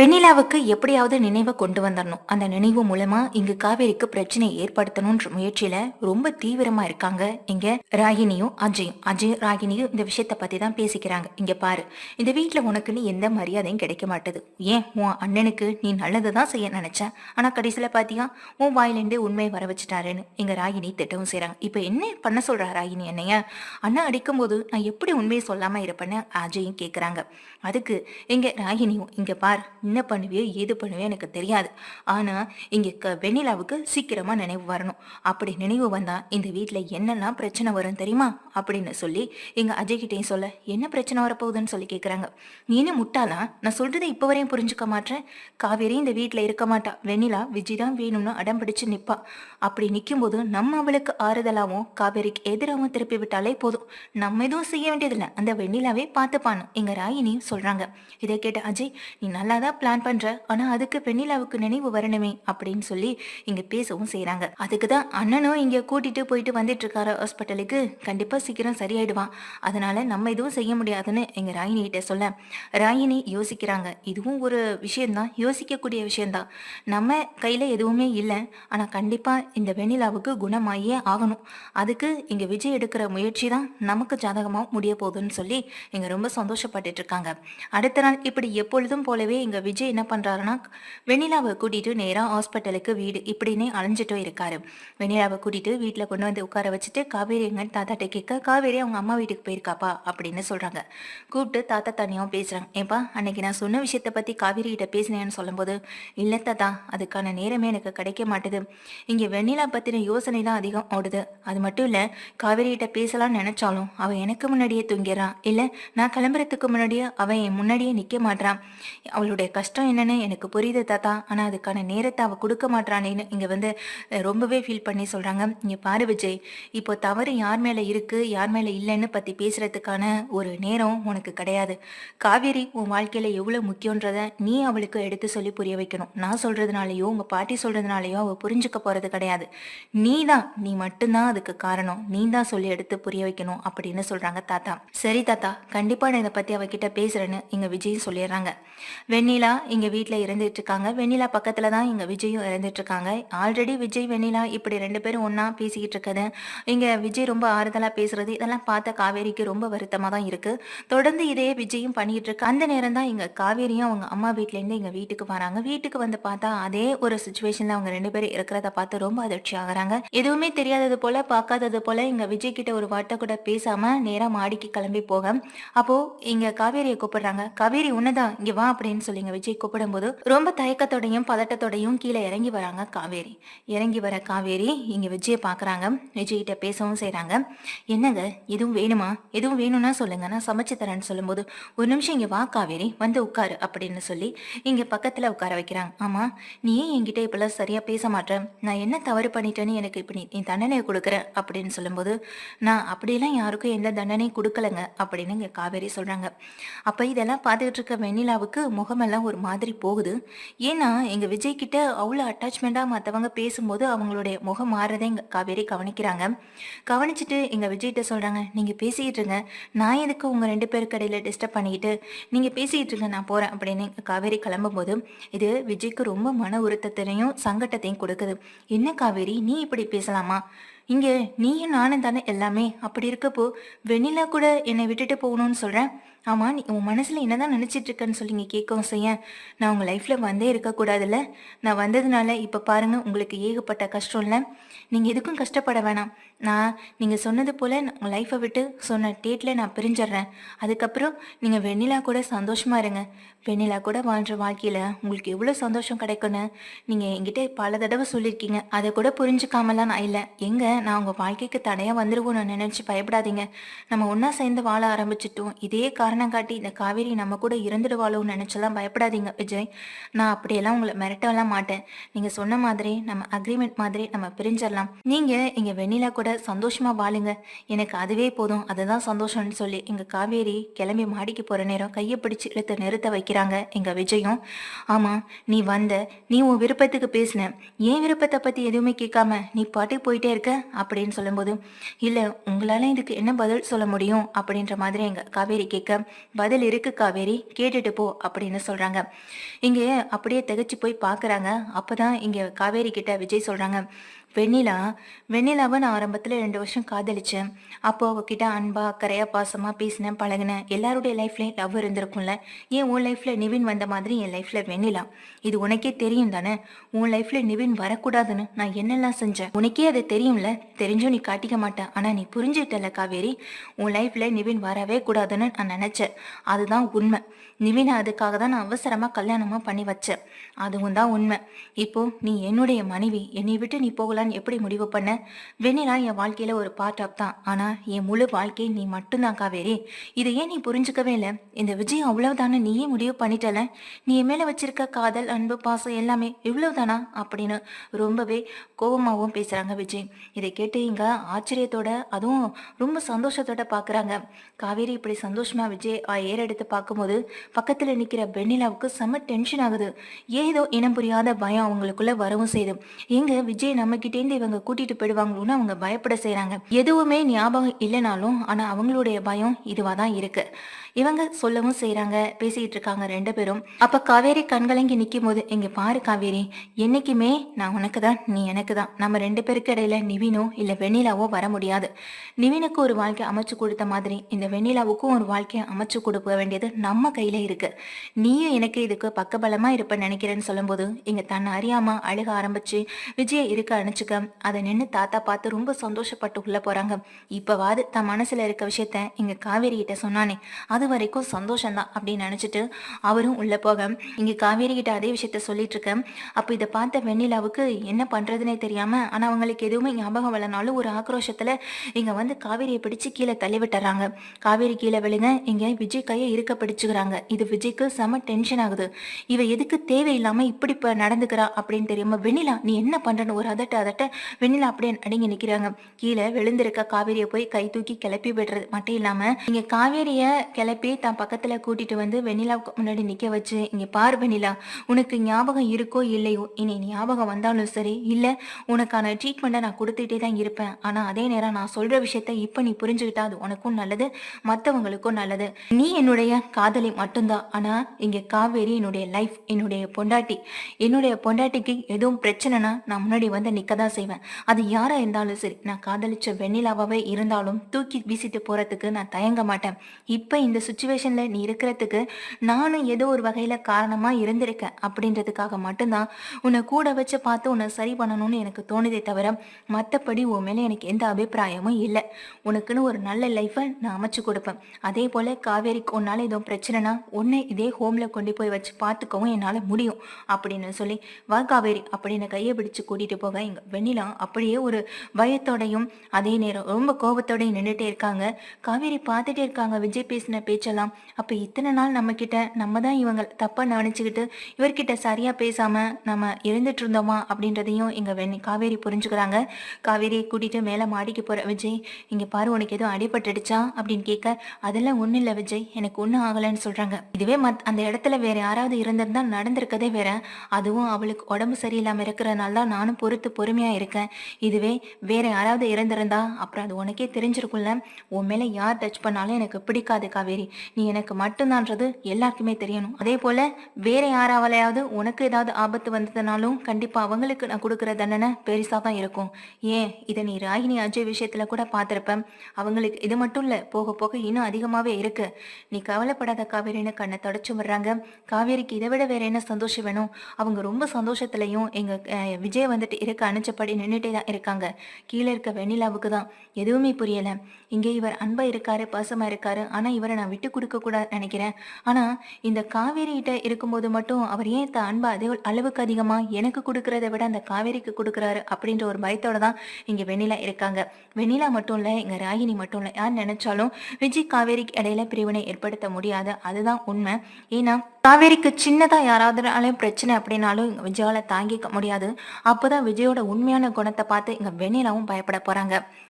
வெண்ணிலாவுக்கு எப்படியாவது நினைவை கொண்டு வந்துடணும் அந்த நினைவு மூலமா இங்கு காவேரிக்கு பிரச்சனை ஏற்படுத்தணும்ன்ற முயற்சியில ரொம்ப தீவிரமா இருக்காங்க இங்க ராகினியும் அஜயும். அஜய் ராகினியும் இந்த விஷயத்த பத்தி தான் பேசிக்கிறாங்க. இங்க பாரு இந்த வீட்டுல உனக்குன்னு எந்த மரியாதையும் கிடைக்க மாட்டுது. ஏன்? உன் அண்ணனுக்கு நீ நல்லதுதான் செய்ய நினைச்ச. ஆனா கடைசியில பாத்தியா உன் வாயிலிருந்தே உண்மையை வர வச்சுட்டாருன்னு இங்க ராகினி திட்டவும் செய்யறாங்க இப்ப என்ன பண்ண சொல்றா ராகினி என்னைய? அண்ணா அடிக்கும்போது நான் எப்படி உண்மையை சொல்லாம இருப்பேன்னு அஜயும் கேக்குறாங்க. அதுக்கு இங்க ராகினியும் இங்க பார் என்ன பண்ணுவியோ ஏது பண்ணுவியோ எனக்கு தெரியாது. ஆனா இங்க க வெண்ணிலாவுக்கு சீக்கிரமா நினைவு வரணும். அப்படி நினைவு வந்தா இந்த வீட்டில் என்னெல்லாம் பிரச்சனை வரும் தெரியுமா? அப்படின்னு சொல்லி எங்க அஜய் கிட்டேயும் சொல்ல என்ன பிரச்சனை வரப்போகுதுன்னு சொல்லி கேக்குறாங்க. நீனு முட்டாளா? நான் சொல்றதை இப்ப வரையும் புரிஞ்சுக்க மாட்டேன். காவேரி இந்த வீட்டில் இருக்க மாட்டா. வெண்ணிலா விஜய் தான் வேணும்னு அடம் பிடிச்சு நிப்பா. அப்படி நிக்கும்போது நம்ம அவளுக்கு ஆறுதலாவும் காவேரிக்கு எதிராகவும் திருப்பி விட்டாலே போதும். நம்ம எதுவும் செய்ய வேண்டியதில்லை. அந்த வெண்ணிலாவே பார்த்துப்பான்னு எங்க ராயினியும் சொல்றாங்க. இதை கேட்ட அஜய் நீ நல்லா தான் பிளான் பண்ற. ஆனா அதுக்கு வெண்ணிலாவுக்கு நினைவு வரணுமே அப்படின்னு சொல்லி இங்க பேசவும் செய்யறாங்க அதுக்கு தான் அண்ணனும் இங்க கூட்டிட்டு போயிட்டு வந்துட்டு இருக்காரு ஹாஸ்பிட்டலுக்கு. கண்டிப்பா சீக்கிரம் சரியாயிடுவான். அதனால நம்ம எதுவும் செய்ய முடியாதுன்னு எங்க ராயினி கிட்ட சொல்ல. ராயினி யோசிக்கிறாங்க. இதுவும் ஒரு விஷயம்தான். யோசிக்கக்கூடிய விஷயம்தான். நம்ம கையில எதுவுமே இல்லை. ஆனா கண்டிப்பா இந்த வெண்ணிலாவுக்கு குணமாயே ஆகணும். அதுக்கு இங்க விஜய் எடுக்கிற முயற்சி தான் நமக்கு ஜாதகமா முடிய போகுதுன்னு சொல்லி இங்க ரொம்ப சந்தோஷப்பட்டுட்டு இருக்காங்க. அடுத்த நாள் இப்படி எப்பொழுதும் போலவே இங்க விஜய் என்ன பண்ணுறாருன்னா வெண்ணிலாவை கூட்டிட்டு நேராக ஹாஸ்பிட்டலுக்கு வீடு இப்படின்னே அலைஞ்சிட்டும் இருக்காரு. வெண்ணிலாவை கூட்டிட்டு வீட்டில் கொண்டு வந்து உட்கார வச்சுட்டு காவேரி எங்கன்னு தாத்தாட்ட கேட்க காவேரி அவங்க அம்மா வீட்டுக்கு போயிருக்காப்பா? அப்படின்னு சொல்கிறாங்க கூப்பிட்டு தாத்தா தனியாகவும் பேசுகிறாங்க ஏப்பா அன்னைக்கு நான் சொன்ன விஷயத்த பற்றி காவேரி கிட்ட பேசினேன்னு சொல்லும்போது இல்லை தாத்தா அதுக்கான நேரமே எனக்கு கிடைக்க மாட்டுது. இங்கே வெண்ணிலா பற்றின யோசனை தான் அதிகம் ஓடுது. அது மட்டும் இல்லை காவேரிகிட்ட பேசலாம்னு நினைச்சாலும் அவ எனக்கு முன்னாடியே தூங்கிறான் இல்லை நான் கிளம்புறதுக்கு முன்னாடியே அவன் என் முன்னாடியே நிற்க மாட்டான் அவளுடைய கஷ்டம் என்னன்னு எனக்கு புரியுது தாத்தா. ஆனா அதுக்கான நேரத்தை அவ கொடுக்க மாட்றானேன்னு இங்க வந்து ரொம்பவே ஃபீல் பண்ணி சொல்றாங்க. நீ பாரு விஜய். இப்போ தவறு யார் மேல இருக்கு யார் மேல இல்லைன்னு பத்தி பேசுறதுக்கான ஒரு நேரம் உனக்கு கிடையாது. காவேரி உன் வாழ்க்கையில எவ்வளவு முக்கியன்றத நீ அவளுக்கு எடுத்து சொல்லி புரிய வைக்கணும். நான் சொல்றதுனாலயோ உங்க பாட்டி சொல்றதுனாலயோ அவ புரிஞ்சுக்க போறது கிடையாது. நீ தான் நீ மட்டும்தான் அதுக்கு காரணம். நீ தான் சொல்லி எடுத்து புரிய வைக்கணும் அப்படின்னு சொல்றாங்க தாத்தா. சரி தாத்தா. கண்டிப்பா நான் இதை பத்தி அவகிட்ட பேசுறேன்னு இங்க விஜய் சொல்லிடுறாங்க. வெண்ணில் இங்க வீட்ல இருந்துட்டு இருக்காங்க வெண்ணிலா பக்கத்துல தான் இங்க விஜயும் இருந்துட்டு இருக்காங்க ஆல்ரெடி விஜய் வெண்ணிலா இப்படி ரெண்டு பேரும் ஒன்னா பேசிக்கிட்டு இருக்கது இங்க விஜய் ரொம்ப ஆறுதலா பேசுறது இதெல்லாம் பார்த்த காவேரிக்கு ரொம்ப வருத்தமா தான் இருக்கு. தொடர்ந்து இதே விஜயும் பண்ணிட்டு இருக்கு அந்த நேரம் தான் இங்க காவேரியும் அவங்க அம்மா வீட்ல இருந்து இங்க வீட்டுக்கு வராங்க. வீட்டுக்கு வந்து பார்த்தா அதே ஒரு சுச்சுவேஷன்ல அவங்க ரெண்டு பேரும் இருக்கிறத பார்த்து ரொம்ப அதிர்ச்சி ஆகுறாங்க. எதுவுமே தெரியாதது போல பார்க்காதது போல இங்க விஜய் கிட்ட ஒரு வார்த்தை கூட பேசாம நேரா மாடிக்கு கிளம்பி போக. அப்போ இங்க காவேரியை கூப்பிடுறாங்க. காவேரி உன்னதான் இங்க வா அப்படின்னு சொல்லிங்க. இங்க விஜய் கூப்பிடும்போது ரொம்ப தயக்கத்தோடையும் பதட்டத்தோடையும் கீழே இறங்கி வராங்க காவேரி. இறங்கி வர காவேரி இங்க விஜயை பாக்குறாங்க. விஜய்கிட்ட பேசவும் செய்யறாங்க என்னங்க? எதுவும் வேணுமா? எதுவும் வேணும்னா சொல்லுங்க. நான் சமைச்சு தரேன்னு சொல்லும்போது ஒரு நிமிஷம் இங்க வா காவேரி வந்து உட்காரு அப்படின்னு சொல்லி இங்க பக்கத்துல உட்கார வைக்கிறாங்க. ஆமா நீ ஏன் என்கிட்ட இப்பெல்லாம் சரியா பேச மாட்டேற நான் என்ன தவறு பண்ணிட்டேன்னு எனக்கு இப்ப நீ நீ தண்டனையை கொடுக்குற? அப்படின்னு சொல்லும்போது நான் அப்படியெல்லாம் யாருக்கும் எந்த தண்டனையும் கொடுக்கலங்க அப்படின்னு இங்க காவேரி சொல்றாங்க. அப்ப இதெல்லாம் பார்த்துக்கிட்டு இருக்க வெண்ணிலாவுக்கு முகமெல்லாம் ஒரு மாதிரி போகுது. ஏன்னா எங்க விஜய் கிட்ட அவ்வளோ அட்டாச்மெண்ட்டாக மற்றவங்க பேசும்போது அவங்களுடைய முகம் மாறுறதை எங்க காவேரி கவனிக்கிறாங்க. கவனிச்சுட்டு எங்க விஜய்கிட்ட சொல்றாங்க நீங்க பேசிக்கிட்டு இருங்க. நான் எதுக்கு உங்க ரெண்டு பேருக்கு இடையில டிஸ்டர்ப் பண்ணிக்கிட்டு நீங்க பேசிக்கிட்டு இருங்க நான் போறேன் அப்படின்னு எங்க காவேரி கிளம்பும்போது இது விஜய்க்கு ரொம்ப மன உறுத்தத்தையும் சங்கட்டத்தையும் கொடுக்குது. என்ன காவேரி நீ இப்படி பேசலாமா? இங்க நீயும் நானும் தானே எல்லாமே? அப்படி இருக்கப்போ வெண்ணிலா கூட என்னை விட்டுட்டு போகணும்னு சொல்றேன் ஆமா நீ உன் மனசுல என்னதான் நினைச்சிட்டு இருக்கேன்னு சொல்லி நீங்க கேட்கவும் செய்ய. நான் உங்க லைஃப்ல வந்தே இருக்கக்கூடாதுல்ல நான் வந்ததுனால இப்ப பாருங்க உங்களுக்கு ஏகப்பட்ட கஷ்டம் இல்லை? நீங்க எதுக்கும் கஷ்டப்பட வேணாம். நான் நீங்கள் சொன்னது போல் உங்கள் லைஃப்பை விட்டு சொன்ன டேட்டில் நான் பிரிஞ்சிடுறேன். அதுக்கப்புறம் நீங்கள் வெண்ணிலா கூட சந்தோஷமாக இருங்க. வெண்ணிலா கூட வாழ்ற வாழ்க்கையில் உங்களுக்கு எவ்வளோ சந்தோஷம் கிடைக்கும்னு நீங்கள் என்கிட்ட பல தடவை சொல்லியிருக்கீங்க. அதை கூட புரிஞ்சுக்காமலாம் நான் இல்லை. எங்கே? நான் உங்கள் வாழ்க்கைக்கு தடையாக வந்துடுவோம்னு நினச்சி பயப்படாதீங்க. நம்ம ஒன்றா சேர்ந்து வாழ ஆரம்பிச்சிட்டோம். இதே காரணம் காட்டி இந்த காவேரி நம்ம கூட இறந்துடுவாளோன்னு நினச்சலாம் பயப்படாதீங்க விஜய். நான் அப்படியெல்லாம் உங்களை மிரட்டலாம் மாட்டேன். நீங்கள் சொன்ன மாதிரி நம்ம அக்ரிமெண்ட் மாதிரி நம்ம பிரிஞ்சிடலாம். நீங்கள் எங்கள் வெண்ணிலா கூட கூட சந்தோஷமா வாழுங்க. எனக்கு அதுவே போதும். அதுதான் சந்தோஷம்னு சொல்லி எங்க காவேரி கிளம்பி மாடிக்கு போற நேரம் கையை பிடிச்சு இழுத்து நிறுத்த வைக்கிறாங்க எங்க விஜயும். ஆமா நீ வந்த நீ உன் விருப்பத்துக்கு பேசின. ஏன் விருப்பத்தை பத்தி எதுவுமே கேட்காம நீ பாட்டுக்கு போயிட்டே இருக்க? அப்படின்னு சொல்லும்போது இல்ல உங்களால இதுக்கு என்ன பதில் சொல்ல முடியும்? அப்படின்ற மாதிரி எங்க காவேரி கேட்க பதில் இருக்கு காவேரி கேட்டுட்டு போ அப்படின்னு சொல்றாங்க. இங்க அப்படியே திகச்சு போய் பாக்குறாங்க. அப்பதான் இங்க காவேரி கிட்ட விஜய் சொல்றாங்க வெண்ணிலா வெண்ணிலாவை நான் ஆரம்பத்தில் ரெண்டு வருஷம் காதலிச்சேன். அப்போ அவகிட்ட அன்பா அக்கறையா பாசமா பேசினேன் பழகினேன். எல்லாருடைய லைஃப்லயும் லவ் இருந்திருக்கும்ல. ஏன் உன் லைஃப்ல நிவின் வந்த மாதிரி என் லைஃப்ல வெண்ணிலா? இது உனக்கே தெரியும் தானே? உன் லைஃப்ல நிவின் வரக்கூடாதுன்னு நான் என்னெல்லாம் செஞ்சேன்? உனக்கே அது தெரியும்ல? தெரிஞ்சும் நீ காட்டிக்க மாட்டேன் ஆனா நீ புரிஞ்சுட்டல காவேரி? உன் லைஃப்ல நிவின் வரவே கூடாதுன்னு நான் நினைச்சேன். அதுதான் உண்மை. நிவின் அதுக்காக தான் நான் அவசரமா கல்யாணமா பண்ணி வச்சேன். அதுவும் தான் உண்மை. இப்போ நீ என்னுடைய மனைவி. என்னை விட்டு நீ போகலான்னு எப்படி முடிவு பண்ண? வெண்ணிலா என் வாழ்க்கையில ஒரு பார்ட் ஆஃப் தான். ஆனா என் முழு வாழ்க்கை நீ மட்டும்தான் காவேரி இதை ஏன் நீ புரிஞ்சுக்கவே இல்லை? இந்த விஜயம் அவ்வளவுதானே நீயே முடிவு பண்ணிட்டல? நீ என் மேல வச்சிருக்க காதல் அன்பு பாசம் எல்லாமே இவ்வளவுதானா? அப்படின்னு ரொம்பவே கோபமாகவும் பேசுறாங்க விஜய். இதை கேட்டு இங்க ஆச்சரியத்தோட அதுவும் ரொம்ப சந்தோஷத்தோட பாக்குறாங்க. காவேரி இப்படி சந்தோஷமா விஜய் ஆ, ஏறெடுத்து பார்க்கும்போது பக்கத்துல நிக்கிற வெண்ணிலாவுக்கு செம்ம டென்ஷன் ஆகுது. ஏதோ இனம் புரியாத பயம் அவங்களுக்குள்ள வரவும் செய்யுது எங்க விஜய் நம்ம கிட்டேந்து இவங்க கூட்டிட்டு போயிடுவாங்களோன்னு அவங்க பயப்பட செய்யறாங்க எதுவுமே ஞாபகம் இல்லைனாலும் ஆனா அவங்களுடைய பயம் இதுவா தான் இருக்கு. இவங்க சொல்லவும் செய்யறாங்க பேசிட்டு இருக்காங்க ரெண்டு பேரும். அப்ப காவேரி கண்கலங்கி நிக்கும் போது இங்க பாரு காவேரி என்னைக்குமே நான் உனக்கு தான் நீ எனக்கு தான் நம்ம ரெண்டு பேருக்கு இடையில நிவினோ இல்ல வெண்ணிலாவோ வர முடியாது. நிவினுக்கு ஒரு வாழ்க்கை அமைச்சு கொடுத்த மாதிரி இந்த வெண்ணிலாவுக்கும் ஒரு வாழ்க்கையை அமைச்சு கொடுக்க வேண்டியது நம்ம கையில இருக்கு. நீயும் எனக்கு இதுக்கு பக்கபலமா இருப்ப நினைக்கிறேன்னு சொல்லும்போது இங்க தன்னை அறியாம அழுக ஆரம்பிச்சு விஜய இருக்க வச்சுக்க அதை நின்று தாத்தா பார்த்து ரொம்ப சந்தோஷப்பட்டு உள்ள போறாங்க. இப்பவாது தன் மனசுல இருக்க விஷயத்த இங்க காவேரி கிட்ட சொன்னானே அது வரைக்கும் சந்தோஷம்தான் அப்படின்னு நினைச்சிட்டு அவரும் உள்ள போக. இங்க காவேரி கிட்ட அதே விஷயத்த சொல்லிட்டு இருக்க. அப்ப இதை பார்த்த வெண்ணிலாவுக்கு என்ன பண்றதுனே தெரியாம ஆனா அவங்களுக்கு எதுவுமே ஞாபகம் வரலனாலும் ஒரு ஆக்ரோஷத்துல இங்க வந்து காவேரியை பிடிச்சு கீழே தள்ளி விட்டுறாங்க காவேரி கீழே விழுங்க இங்க விஜய் கையை இருக்க பிடிச்சுக்கிறாங்க. இது விஜய்க்கு செம டென்ஷன் ஆகுது. இவ எதுக்கு தேவையில்லாம இப்படி இப்ப நடந்துக்கிறா அப்படின்னு தெரியாம வெண்ணிலா நீ என்ன பண்றன்னு ஒரு அதட்ட பதட்ட வெண்ணிலா அப்படியே அடங்கி நிக்கிறாங்க. கீழே விழுந்திருக்க காவேரியை போய் கை தூக்கி கிளப்பி விடுறது மட்டும் இல்லாம இங்க காவேரிய கிளப்பி தான் பக்கத்துல கூட்டிட்டு வந்து வெண்ணிலாவுக்கு முன்னாடி நிக்க வச்சு இங்க பாரு வெண்ணிலா உனக்கு ஞாபகம் இருக்கோ இல்லையோ? இனி ஞாபகம் வந்தாலும் சரி. இல்ல உனக்கான ட்ரீட்மெண்ட்டை நான் கொடுத்துட்டே தான் இருப்பேன். ஆனா அதே நேரம் நான் சொல்ற விஷயத்த இப்ப நீ புரிஞ்சுக்கிட்டா அது உனக்கும் நல்லது மத்தவங்களுக்கும் நல்லது. நீ என்னுடைய காதலி மட்டும்தான். ஆனா இங்க காவேரி என்னுடைய லைஃப் என்னுடைய பொண்டாட்டி. என்னுடைய பொண்டாட்டிக்கு எதுவும் பிரச்சனைனா நான் முன்னாடி வந்து நிக்க தான் செய்வேன். அது யாரா இருந்தாலும் சரி நான் காதலிச்ச வெண்ணிலாவாகவே இருந்தாலும் தூக்கி வீசிட்டு போறதுக்கு நான் தயங்க மாட்டேன். இப்ப இந்த சுச்சுவேஷன்ல நீ இருக்கிறதுக்கு நானும் ஏதோ ஒரு வகையில காரணமா இருந்திருக்கேன். அப்படின்றதுக்காக மட்டும்தான் உன்னை கூட வச்சு பார்த்து உன்னை சரி பண்ணணும்னு எனக்கு தோணுதே தவிர மற்றபடி உன் மேலே எனக்கு எந்த அபிப்பிராயமும் இல்லை. உனக்குன்னு ஒரு நல்ல லைஃப்பை நான் அமைச்சு கொடுப்பேன். அதே போல காவேரிக்கு உன்னால எதுவும் பிரச்சனைனா உன்னை இதே ஹோம்ல கொண்டு போய் வச்சு பார்த்துக்கவும் என்னால் முடியும். அப்படின்னு சொல்லி வா காவேரி அப்படின்னு கையை பிடிச்சு கூட்டிட்டு போக எங்க வெண்ணிலா அப்படியே ஒரு பயத்தோடையும் அதே நேரம் ரொம்ப கோபத்தோடையும் நின்றுட்டே இருக்காங்க. காவேரி பார்த்துட்டே இருக்காங்க. விஜய் பேசின பேச்செல்லாம். அப்ப இத்தனை நாள் நம்ம கிட்ட நம்ம தான் இவங்க தப்பா நினைச்சுக்கிட்டு இவர்கிட்ட சரியா பேசாம நம்ம இருந்துட்டு இருந்தோமா அப்படின்றதையும் இங்கே வெண்ணி காவேரி புரிஞ்சுக்கிறாங்க. காவேரியை கூட்டிட்டு மேல மாடிக்கு போற விஜய் இங்க பாரு உனக்கு எதுவும் அடிபட்டுடுச்சா? அப்படின்னு கேட்க அதெல்லாம் ஒண்ணும் இல்ல விஜய். எனக்கு ஒண்ணும் ஆகலைன்னு சொல்றாங்க. இதுவே மத் அந்த இடத்துல வேற யாராவது இருந்திருந்தா நடந்திருக்கதே வேற. அதுவும் அவளுக்கு உடம்பு சரியில்லாம இருக்கிறதுனால தான் நானும் பொறுத்து பொறுத்து பொறுமையா இருக்கேன் இதுவே வேற யாராவது இறந்திருந்தா அப்புறம் அது உனக்கே தெரிஞ்சிருக்கும்ல. உன் மேல யார் டச் பண்ணாலும் எனக்கு பிடிக்காது காவேரி. நீ எனக்கு மட்டும்தான்றது எல்லாருக்குமே தெரியணும். அதே போல வேற யாராவலையாவது உனக்கு ஏதாவது ஆபத்து வந்ததுனாலும் கண்டிப்பா அவங்களுக்கு நான் கொடுக்குற தண்டனை பெருசா தான் இருக்கும். ஏன்? இதை நீ ராகினி அஜய் விஷயத்துல கூட பாத்திருப்ப அவங்களுக்கு இது மட்டும் இல்ல போக போக இன்னும் அதிகமாவே இருக்கு. நீ கவலைப்படாத காவேரின்னு கண்ணை தொடச்சு விடுறாங்க. காவேரிக்கு இதை விட வேற என்ன சந்தோஷம் வேணும்? அவங்க ரொம்ப சந்தோஷத்துலயும் எங்க விஜய் வந்துட்டு இருக்கான்னு நினைச்சபடி நின்றுட்டே தான் இருக்காங்க. கீழே இருக்க வெண்ணிலாவுக்கு தான் எதுவுமே புரியல. இங்கே இவர் அன்பா இருக்காரு பாசமா இருக்காரு. ஆனா இவரை நான் விட்டு கொடுக்க கூடாது நினைக்கிறேன். ஆனா இந்த காவேரி கிட்ட இருக்கும்போது மட்டும் அவர் ஏன் த அதே அளவுக்கு அதிகமா எனக்கு கொடுக்கறத விட அந்த காவேரிக்கு கொடுக்குறாரு அப்படின்ற ஒரு பயத்தோட தான் இங்க வெண்ணிலா இருக்காங்க. வெண்ணிலா மட்டும் இல்ல இங்க ராகினி மட்டும் இல்ல. யார் நினைச்சாலும் விஜய் காவேரிக்கு இடையில பிரிவினை ஏற்படுத்த முடியாது. அதுதான் உண்மை. ஏன்னா காவேரிக்கு சின்னதா யாராவதுனாலும் பிரச்சனை அப்படின்னாலும் இங்க விஜயால தாங்கிக்க முடியாது. அப்போதான் விஜயோட உண்மையான குணத்தை பார்த்து இங்க வெண்ணிலாவும் பயப்பட போறாங்க.